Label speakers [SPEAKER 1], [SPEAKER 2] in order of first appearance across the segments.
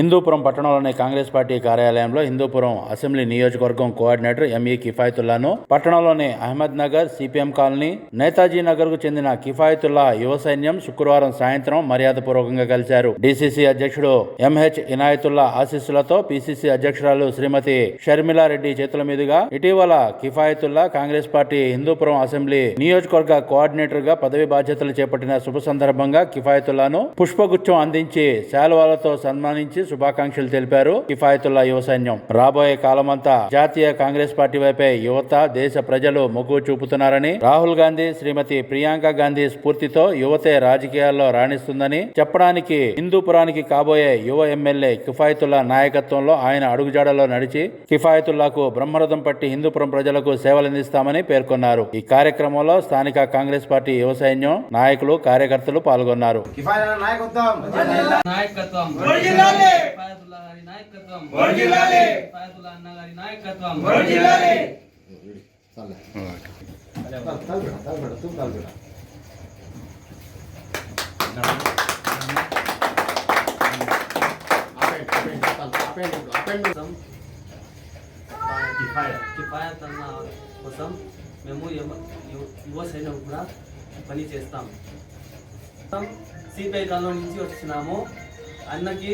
[SPEAKER 1] హిందూపురం పట్టణంలోని కాంగ్రెస్ పార్టీ కార్యాలయంలో హిందూపురం అసెంబ్లీ నియోజకవర్గం కోఆర్డినేటర్ ఎంఈ కిఫాయతుల్లాను పట్టణంలోని అహ్మద్ నగర్ సిపిఎం కాలనీ నేతాజీ నగర్కు చెందిన కిఫాయతుల్లా యువ సైన్యం శుక్రవారం సాయంత్రం మర్యాదపూర్వకంగా కలిశారు. డిసిసి అధ్యక్షుడు ఎంహెచ్ ఇనాయతుల్లా ఆశీస్సులతో పిసిసి అధ్యక్షురాలు శ్రీమతి షర్మిలారెడ్డి చేతుల మీదుగా ఇటీవల కిఫాయతుల్లా కాంగ్రెస్ పార్టీ హిందూపురం అసెంబ్లీ నియోజకవర్గ కోఆర్డినేటర్గా పదవి బాధ్యతలు చేపట్టిన శుభ సందర్భంగా కిఫాయతుల్లాను పుష్పగుచ్చం అందించి శాలువాలతో సన్మానించి శుభాకాంక్షలు తెలిపారు. కిఫాయతుల్లా యువ సైన్యం. రాబోయే కాలమంతా జాతీయ కాంగ్రెస్ పార్టీ వైపే యువత దేశ ప్రజలు మొగ్గు చూపుతున్నారని రాహుల్ గాంధీ శ్రీమతి ప్రియాంక గాంధీ స్ఫూర్తితో యువతే రాజకీయాల్లో రాణిస్తుందని చెప్పడానికి హిందూపురానికి కాబోయే యువ ఎమ్మెల్యే కిఫాయతుల్లా నాయకత్వంలో ఆయన అడుగుజాడలో నడిచి కిఫాయతుల్లాకు బ్రహ్మరథం పట్టి హిందూపురం ప్రజలకు సేవలందిస్తామని పేర్కొన్నారు. ఈ కార్యక్రమంలో స్థానిక కాంగ్రెస్ పార్టీ యువ సైన్యం నాయకులు కార్యకర్తలు పాల్గొన్నారు.
[SPEAKER 2] నాయకత్వం.
[SPEAKER 3] నాయకత్వం
[SPEAKER 2] వర్ధిల్లాలి!
[SPEAKER 3] ఫాయతుల్లా గారి నాయకత్వం
[SPEAKER 2] వర్ధిల్లాలి!
[SPEAKER 3] ఫాయతుల్లా అన్న గారి నాయకత్వం
[SPEAKER 2] వర్ధిల్లాలి!
[SPEAKER 3] కిఫాయత్ అన్న కోసం మేము యువ- యువ- యువ సైన్యం కూడా పని చేస్తాం సిపిఐ కాలం నుంచి వచ్చినాము అన్నకి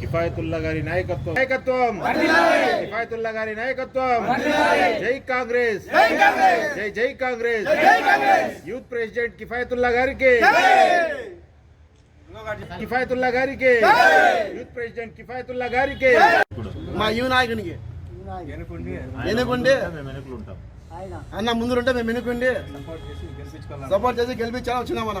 [SPEAKER 4] కిఫాయతుల్లా గారి నాయకత్వం. నాయకత్వం. కిఫాయతుల్లా గారి నాయకత్వం. జై కాంగ్రెస్. జై జై కాంగ్రెస్. యూత్ ప్రెసిడెంట్ కిఫాయతుల్లా గారికి. కిఫాయతుల్లా గారికి. యూత్ ప్రెసిడెంట్ కిఫాయతుల్లా గారికి.
[SPEAKER 2] మా యువ నాయకునికి. ఎన్నుకుండి అన్న ముందుంటే మేము ఎన్నుకుండి సపోర్ట్ చేసి గెలిపించాలని వచ్చినాం మన